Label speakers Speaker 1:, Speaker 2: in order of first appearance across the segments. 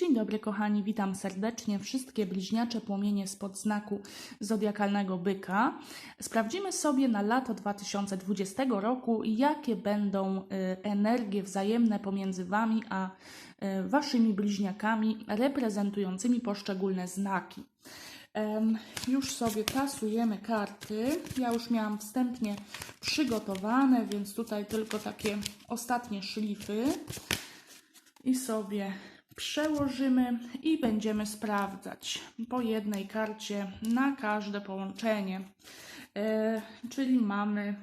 Speaker 1: Dzień dobry kochani, witam serdecznie wszystkie bliźniacze płomienie spod znaku zodiakalnego byka. Sprawdzimy sobie na lato 2020 roku, jakie będą y, energie wzajemne pomiędzy Wami a y, Waszymi bliźniakami reprezentującymi poszczególne znaki. Już sobie tasujemy karty. Ja już miałam wstępnie przygotowane, więc tutaj tylko takie ostatnie szlify i sobie przełożymy i będziemy sprawdzać po jednej karcie na każde połączenie. E, czyli mamy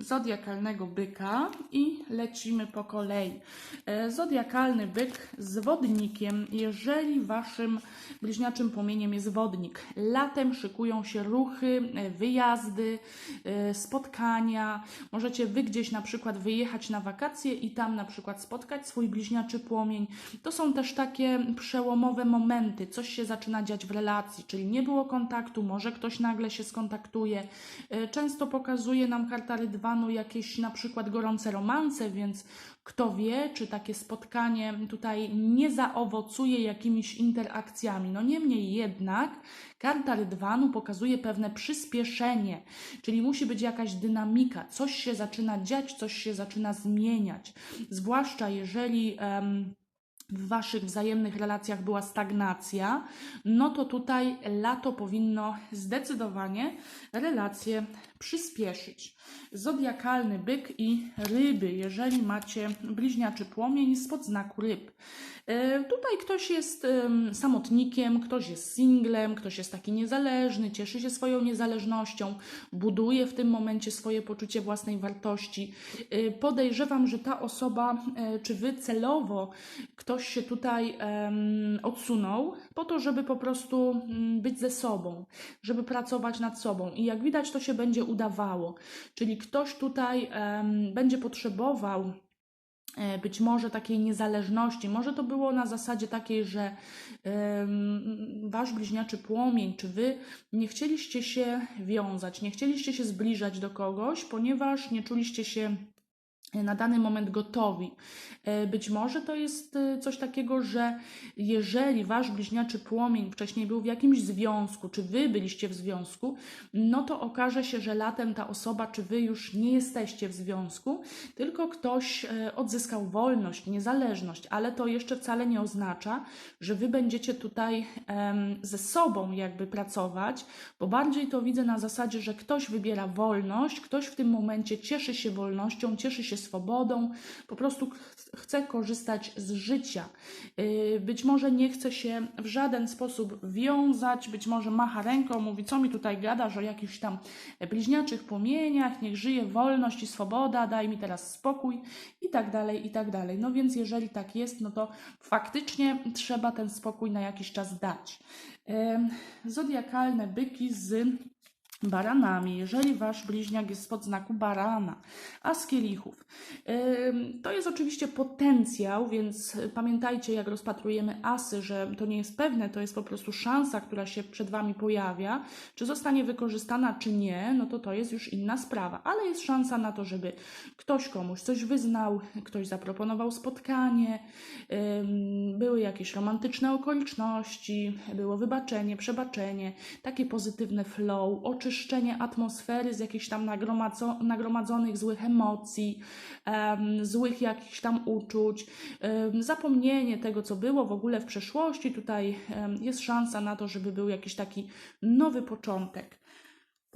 Speaker 1: zodiakalnego byka i lecimy po kolei. E, Zodiakalny byk z wodnikiem, jeżeli waszym bliźniaczym płomieniem jest wodnik. Latem szykują się ruchy, e, wyjazdy, e, spotkania. Możecie wy gdzieś na przykład wyjechać na wakacje i tam na przykład spotkać swój bliźniaczy płomień. To są też takie przełomowe momenty, coś się zaczyna dziać w relacji, czyli nie było kontaktu, może ktoś nagle się skontaktuje. Często pokazuje nam karta rydwanu jakieś na przykład gorące romanse, więc kto wie, czy takie spotkanie tutaj nie zaowocuje jakimiś interakcjami. No niemniej jednak karta rydwanu pokazuje pewne przyspieszenie, czyli musi być jakaś dynamika, coś się zaczyna dziać, coś się zaczyna zmieniać. Zwłaszcza jeżeli. em, w Waszych wzajemnych relacjach była stagnacja, no to tutaj lato powinno zdecydowanie relacje przyspieszyć. Zodiakalny byk i ryby, jeżeli macie bliźniaczy płomień spod znaku ryb. E, Tutaj ktoś jest em, samotnikiem, ktoś jest singlem, ktoś jest taki niezależny, cieszy się swoją niezależnością, buduje w tym momencie swoje poczucie własnej wartości. E, Podejrzewam, że ta osoba, e, czy wy celowo, ktoś się tutaj odsunął po to, żeby po prostu mm, być ze sobą, żeby pracować nad sobą. I jak widać, to się będzie udawało. Czyli ktoś tutaj będzie potrzebował być może takiej niezależności. Może to było na zasadzie takiej, że wasz bliźniaczy płomień, czy wy nie chcieliście się wiązać, nie chcieliście się zbliżać do kogoś, ponieważ nie czuliście się na dany moment gotowi. E, Być może to jest e, coś takiego, że jeżeli wasz bliźniaczy płomień wcześniej był w jakimś związku, czy wy byliście w związku, no to okaże się, że latem ta osoba, czy wy już nie jesteście w związku, tylko ktoś e, odzyskał wolność, niezależność, ale to jeszcze wcale nie oznacza, że wy będziecie tutaj ze sobą jakby pracować, bo bardziej to widzę na zasadzie, że ktoś wybiera wolność, ktoś w tym momencie cieszy się wolnością, cieszy się swobodą, po prostu ch- chce korzystać z życia. Yy, Być może nie chce się w żaden sposób wiązać, być może macha ręką, mówi, co mi tutaj gadasz o jakichś tam bliźniaczych płomieniach, niech żyje wolność i swoboda, daj mi teraz spokój i tak dalej, i tak dalej. No więc jeżeli tak jest, no to faktycznie trzeba ten spokój na jakiś czas dać. Zodiakalne byki z baranami, jeżeli wasz bliźniak jest spod znaku barana, a z kielichów. To jest oczywiście potencjał, więc pamiętajcie, jak rozpatrujemy asy, że to nie jest pewne, to jest po prostu szansa, która się przed wami pojawia. Czy zostanie wykorzystana, czy nie, no to to jest już inna sprawa, ale jest szansa na to, żeby ktoś komuś coś wyznał, ktoś zaproponował spotkanie, były jakieś romantyczne okoliczności, było wybaczenie, przebaczenie, takie pozytywne flow, oczyszczenie atmosfery z jakichś tam nagromadzo- nagromadzonych złych emocji, em, złych jakichś tam uczuć, em, zapomnienie tego, co było w ogóle w przeszłości. Tutaj em, jest szansa na to, żeby był jakiś taki nowy początek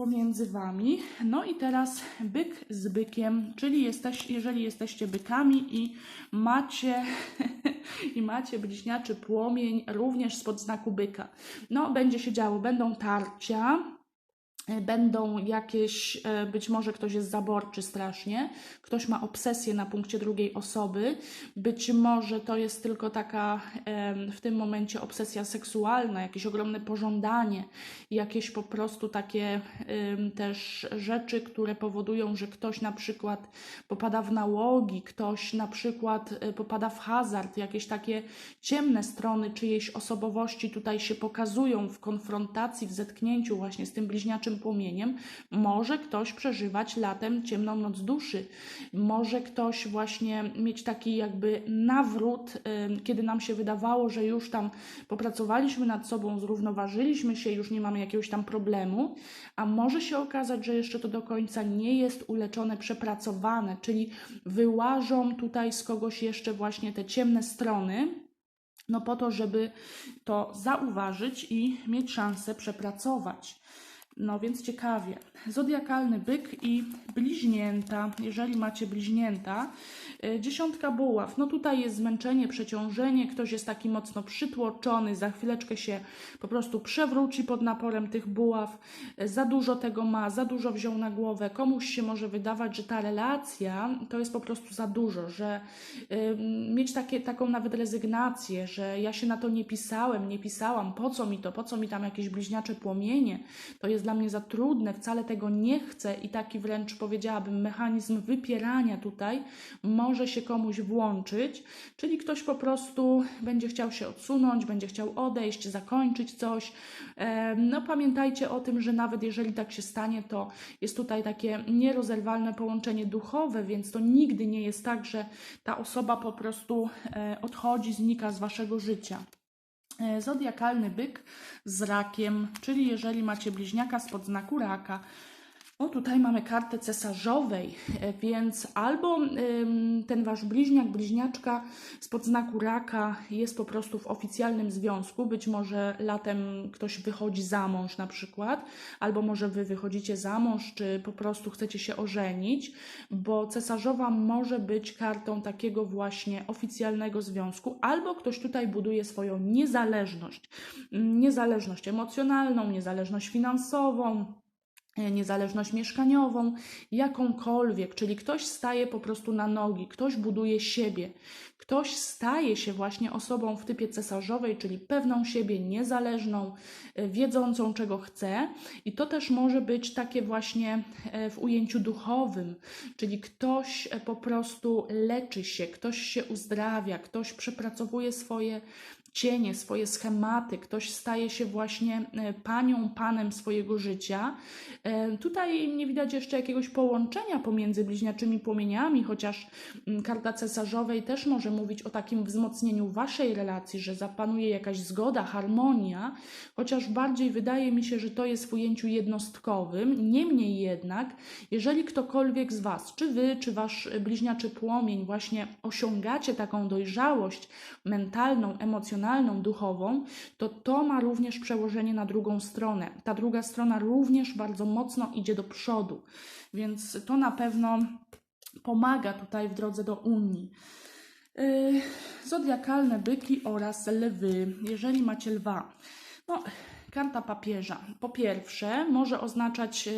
Speaker 1: pomiędzy wami. No i teraz byk z bykiem, czyli jesteś, jeżeli jesteście bykami i macie i macie bliźniaczy płomień również spod znaku byka. No, będzie się działo, będą tarcia, będą jakieś, e, być może ktoś jest zaborczy strasznie, ktoś ma obsesję na punkcie drugiej osoby, być może to jest tylko taka w tym momencie obsesja seksualna, jakieś ogromne pożądanie, jakieś po prostu takie też rzeczy, które powodują, że ktoś na przykład popada w nałogi, ktoś na przykład e, popada w hazard, jakieś takie ciemne strony czyjejś osobowości tutaj się pokazują w konfrontacji, w zetknięciu właśnie z tym bliźniaczym płomieniem, może ktoś przeżywać latem ciemną noc duszy, może ktoś właśnie mieć taki jakby nawrót, kiedy nam się wydawało, że już tam popracowaliśmy nad sobą, zrównoważyliśmy się, już nie mamy jakiegoś tam problemu, a może się okazać, że jeszcze to do końca nie jest uleczone, przepracowane, czyli wyłażą tutaj z kogoś jeszcze właśnie te ciemne strony, no po to, żeby to zauważyć i mieć szansę przepracować. No więc ciekawie. Zodiakalny byk i bliźnięta. Jeżeli macie bliźnięta, y, dziesiątka buław. No tutaj jest zmęczenie, przeciążenie, ktoś jest taki mocno przytłoczony, za chwileczkę się po prostu przewróci pod naporem tych buław. Y, Za dużo tego ma, za dużo wziął na głowę. Komuś się może wydawać, że ta relacja to jest po prostu za dużo, że y, mieć takie, taką nawet rezygnację, że ja się na to nie pisałem, nie pisałam, po co mi to, po co mi tam jakieś bliźniacze płomienie, to jest dla mnie za trudne, wcale tego nie chcę i taki wręcz powiedziałabym mechanizm wypierania tutaj może się komuś włączyć, czyli ktoś po prostu będzie chciał się odsunąć, będzie chciał odejść, zakończyć coś. No pamiętajcie o tym, że nawet jeżeli tak się stanie, to jest tutaj takie nierozerwalne połączenie duchowe, więc to nigdy nie jest tak, że ta osoba po prostu e, odchodzi, znika z waszego życia. E, Zodiakalny byk z rakiem, czyli jeżeli macie bliźniaka spod znaku raka, o, tutaj mamy kartę cesarzowej, e, więc albo ten wasz bliźniak, bliźniaczka spod znaku raka jest po prostu w oficjalnym związku, być może latem ktoś wychodzi za mąż na przykład, albo może wy wychodzicie za mąż, czy po prostu chcecie się ożenić, bo cesarzowa może być kartą takiego właśnie oficjalnego związku, albo ktoś tutaj buduje swoją niezależność, niezależność emocjonalną, niezależność finansową, niezależność mieszkaniową, jakąkolwiek, czyli ktoś staje po prostu na nogi, ktoś buduje siebie, ktoś staje się właśnie osobą w typie cesarzowej, czyli pewną siebie, niezależną, e, wiedzącą czego chce, i to też może być takie właśnie e, w ujęciu duchowym, czyli ktoś e, po prostu leczy się, ktoś się uzdrawia, ktoś przepracowuje swoje cienie, swoje schematy, ktoś staje się właśnie e, panią, panem swojego życia. E, Tutaj nie widać jeszcze jakiegoś połączenia pomiędzy bliźniaczymi płomieniami, chociaż mm, karta cesarzowej też może mówić o takim wzmocnieniu waszej relacji, że zapanuje jakaś zgoda, harmonia, chociaż bardziej wydaje mi się, że to jest w ujęciu jednostkowym. Niemniej jednak, jeżeli ktokolwiek z was, czy wy, czy wasz bliźniaczy płomień właśnie osiągacie taką dojrzałość mentalną, emocjonalną, duchową, to to ma również przełożenie na drugą stronę. Ta druga strona również bardzo mocno idzie do przodu, więc to na pewno pomaga tutaj w drodze do Unii. Yy, Zodiakalne byki oraz lwy. Jeżeli macie lwa, no, karta papieża. Po pierwsze, może oznaczać,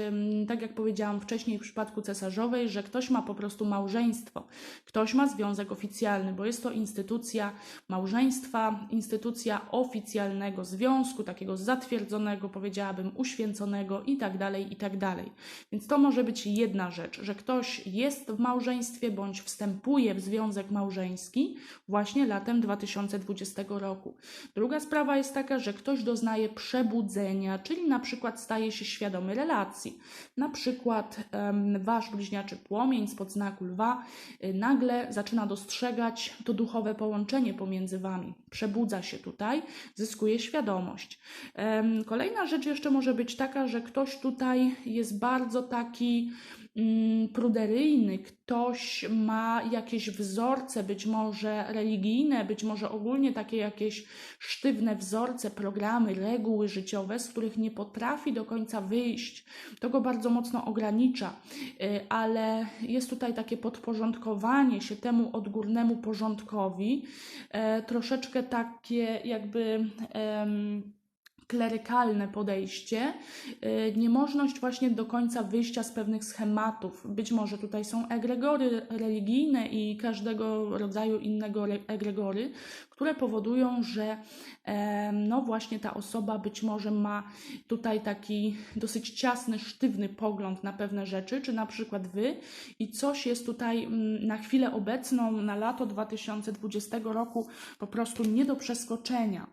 Speaker 1: tak jak powiedziałam wcześniej w przypadku cesarzowej, że ktoś ma po prostu małżeństwo, ktoś ma związek oficjalny, bo jest to instytucja małżeństwa, instytucja oficjalnego związku, takiego zatwierdzonego, powiedziałabym, uświęconego i tak dalej, i tak. Więc to może być jedna rzecz, że ktoś jest w małżeństwie bądź wstępuje w związek małżeński właśnie latem 2020 roku. Druga sprawa jest taka, że ktoś doznaje przebudzenia, czyli na przykład staje się świadomy relacji. Na przykład wasz bliźniaczy płomień spod znaku lwa y, nagle zaczyna dostrzegać to duchowe połączenie pomiędzy wami. Przebudza się tutaj, zyskuje świadomość. Kolejna rzecz jeszcze może być taka, że ktoś tutaj jest bardzo taki pruderyjny, ktoś ma jakieś wzorce, być może religijne, być może ogólnie takie jakieś sztywne wzorce, programy, reguły życiowe, z których nie potrafi do końca wyjść. To go bardzo mocno ogranicza, Y, ale jest tutaj takie podporządkowanie się temu odgórnemu porządkowi, e, troszeczkę takie jakby. em, klerykalne podejście, y, niemożność właśnie do końca wyjścia z pewnych schematów. Być może tutaj są egregory religijne i każdego rodzaju innego re- egregory, które powodują, że em, no właśnie ta osoba być może ma tutaj taki dosyć ciasny, sztywny pogląd na pewne rzeczy, czy na przykład wy i coś jest tutaj mm, na chwilę obecną, na lato 2020 roku po prostu nie do przeskoczenia.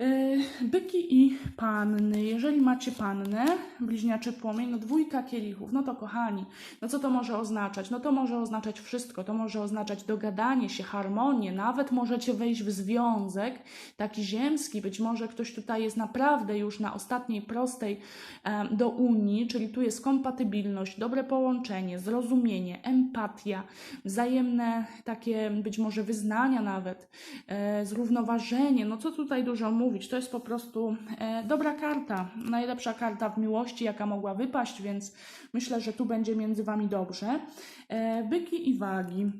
Speaker 1: Yy, Byki i panny. Jeżeli macie pannę, bliźniaczy płomień, no dwójka kielichów, no to kochani, no co to może oznaczać? No to może oznaczać wszystko. To może oznaczać dogadanie się, harmonię, nawet możecie wejść w związek taki ziemski. Być może ktoś tutaj jest naprawdę już na ostatniej prostej em, do Unii, czyli tu jest kompatybilność, dobre połączenie, zrozumienie, empatia, wzajemne takie być może wyznania nawet, e, zrównoważenie. No co tutaj dużo mówić? To jest po prostu e, dobra karta, najlepsza karta w miłości, jaka mogła wypaść, więc myślę, że tu będzie między Wami dobrze. E, byki i wagi.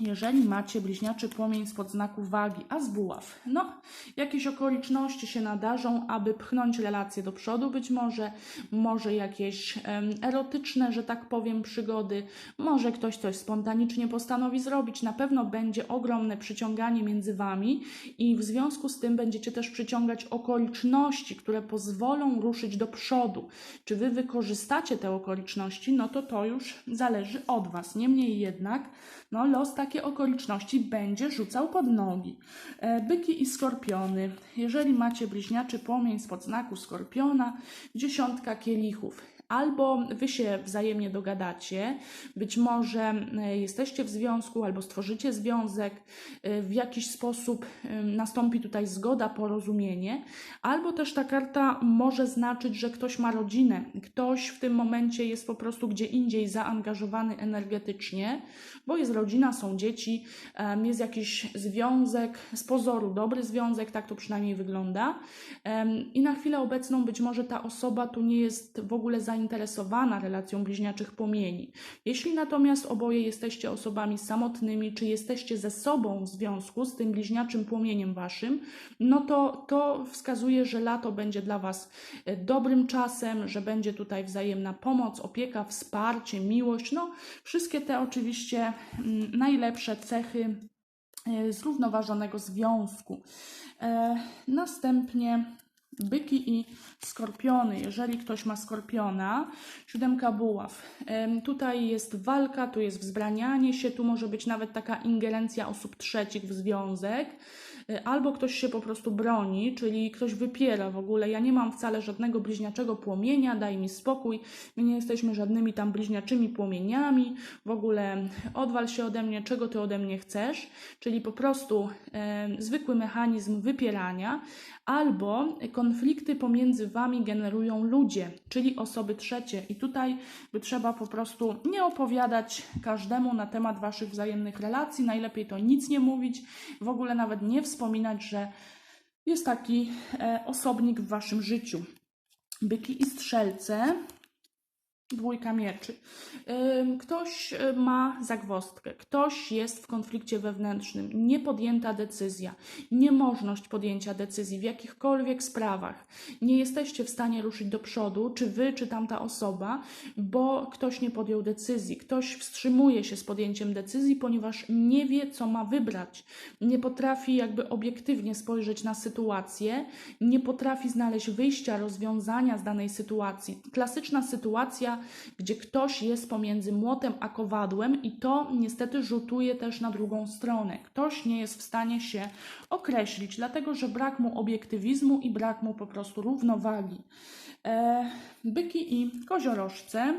Speaker 1: Jeżeli macie bliźniaczy płomień spod znaku wagi, a z buław, no jakieś okoliczności się nadarzą, aby pchnąć relacje do przodu, być może, może jakieś erotyczne, że tak powiem, przygody, może ktoś coś spontanicznie postanowi zrobić, na pewno będzie ogromne przyciąganie między Wami i w związku z tym będziecie też przyciągać okoliczności, które pozwolą ruszyć do przodu. Czy Wy wykorzystacie te okoliczności, no to to już zależy od Was. Niemniej jednak, no los takie okoliczności będzie rzucał pod nogi. E, Byki i skorpiony. Jeżeli macie bliźniaczy płomień spod znaku skorpiona, dziesiątka kielichów. Albo wy się wzajemnie dogadacie, być może e, jesteście w związku, albo stworzycie związek, e, w jakiś sposób nastąpi tutaj zgoda, porozumienie, albo też ta karta może znaczyć, że ktoś ma rodzinę, ktoś w tym momencie jest po prostu gdzie indziej zaangażowany energetycznie, bo jest rodzina, są dzieci, jest jakiś związek, z pozoru dobry związek, tak to przynajmniej wygląda. I na chwilę obecną być może ta osoba tu nie jest w ogóle zainteresowana relacją bliźniaczych płomieni. Jeśli natomiast oboje jesteście osobami samotnymi, czy jesteście ze sobą w związku z tym bliźniaczym płomieniem waszym, no to to wskazuje, że lato będzie dla was e, dobrym czasem, że będzie tutaj wzajemna pomoc, opieka, wsparcie, miłość, no wszystkie te oczywiście mm, najlepsze cechy e, zrównoważonego związku. E, Następnie byki i skorpiony. Jeżeli ktoś ma skorpiona, siódemka buław. Tutaj jest walka, tu jest wzbranianie się, tu może być nawet taka ingerencja osób trzecich w związek. Y, Albo ktoś się po prostu broni, czyli ktoś wypiera w ogóle. Ja nie mam wcale żadnego bliźniaczego płomienia, daj mi spokój. My nie jesteśmy żadnymi tam bliźniaczymi płomieniami. W ogóle odwal się ode mnie, czego ty ode mnie chcesz. Czyli po prostu e, zwykły mechanizm wypierania. Albo konflikty pomiędzy wami generują ludzie, czyli osoby trzecie. I tutaj by trzeba po prostu nie opowiadać każdemu na temat waszych wzajemnych relacji. Najlepiej to nic nie mówić, w ogóle nawet nie wspominać, że jest taki e, osobnik w waszym życiu. Byki i strzelce. Dwójka mieczy. Ktoś y, ma zagwozdkę, ktoś jest w konflikcie wewnętrznym, niepodjęta decyzja, niemożność podjęcia decyzji w jakichkolwiek sprawach. Nie jesteście w stanie ruszyć do przodu, czy wy, czy tamta osoba, bo ktoś nie podjął decyzji. Ktoś wstrzymuje się z podjęciem decyzji, ponieważ nie wie, co ma wybrać. Nie potrafi jakby obiektywnie spojrzeć na sytuację, nie potrafi znaleźć wyjścia, rozwiązania z danej sytuacji. Klasyczna sytuacja, gdzie ktoś jest pomiędzy młotem a kowadłem, i to niestety rzutuje też na drugą stronę. Ktoś nie jest w stanie się określić, dlatego że brak mu obiektywizmu i brak mu po prostu równowagi. E, byki i koziorożce.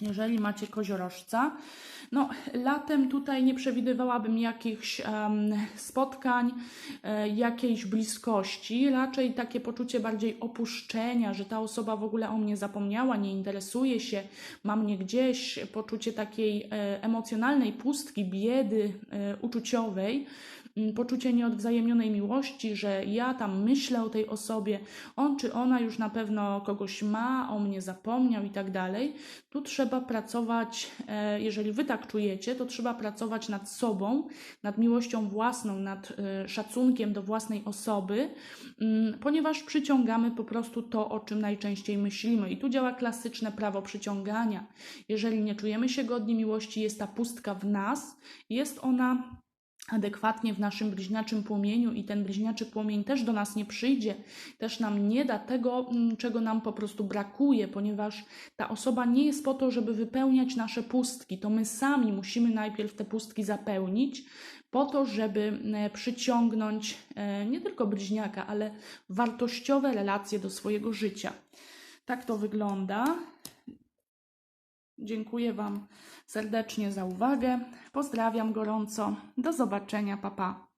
Speaker 1: Jeżeli macie koziorożca, no latem tutaj nie przewidywałabym jakichś em, spotkań, e, jakiejś bliskości, raczej takie poczucie bardziej opuszczenia, że ta osoba w ogóle o mnie zapomniała, nie interesuje się, ma mnie gdzieś, poczucie takiej e, emocjonalnej pustki, biedy e, uczuciowej poczucie nieodwzajemnionej miłości, że ja tam myślę o tej osobie, on czy ona już na pewno kogoś ma, o mnie zapomniał i tak dalej. Tu trzeba pracować, e, jeżeli wy tak czujecie, to trzeba pracować nad sobą, nad miłością własną, nad e, szacunkiem do własnej osoby, mm, ponieważ przyciągamy po prostu to, o czym najczęściej myślimy. I tu działa klasyczne prawo przyciągania. Jeżeli nie czujemy się godni miłości, jest ta pustka w nas, jest ona adekwatnie w naszym bliźniaczym płomieniu i ten bliźniaczy płomień też do nas nie przyjdzie, też nam nie da tego, mm, czego nam po prostu brakuje, ponieważ ta osoba nie jest po to, żeby wypełniać nasze pustki. To my sami musimy najpierw te pustki zapełnić, po to, żeby e, przyciągnąć e, nie tylko bliźniaka, ale wartościowe relacje do swojego życia. Tak to wygląda. Dziękuję Wam serdecznie za uwagę. Pozdrawiam gorąco. Do zobaczenia, papa. Pa.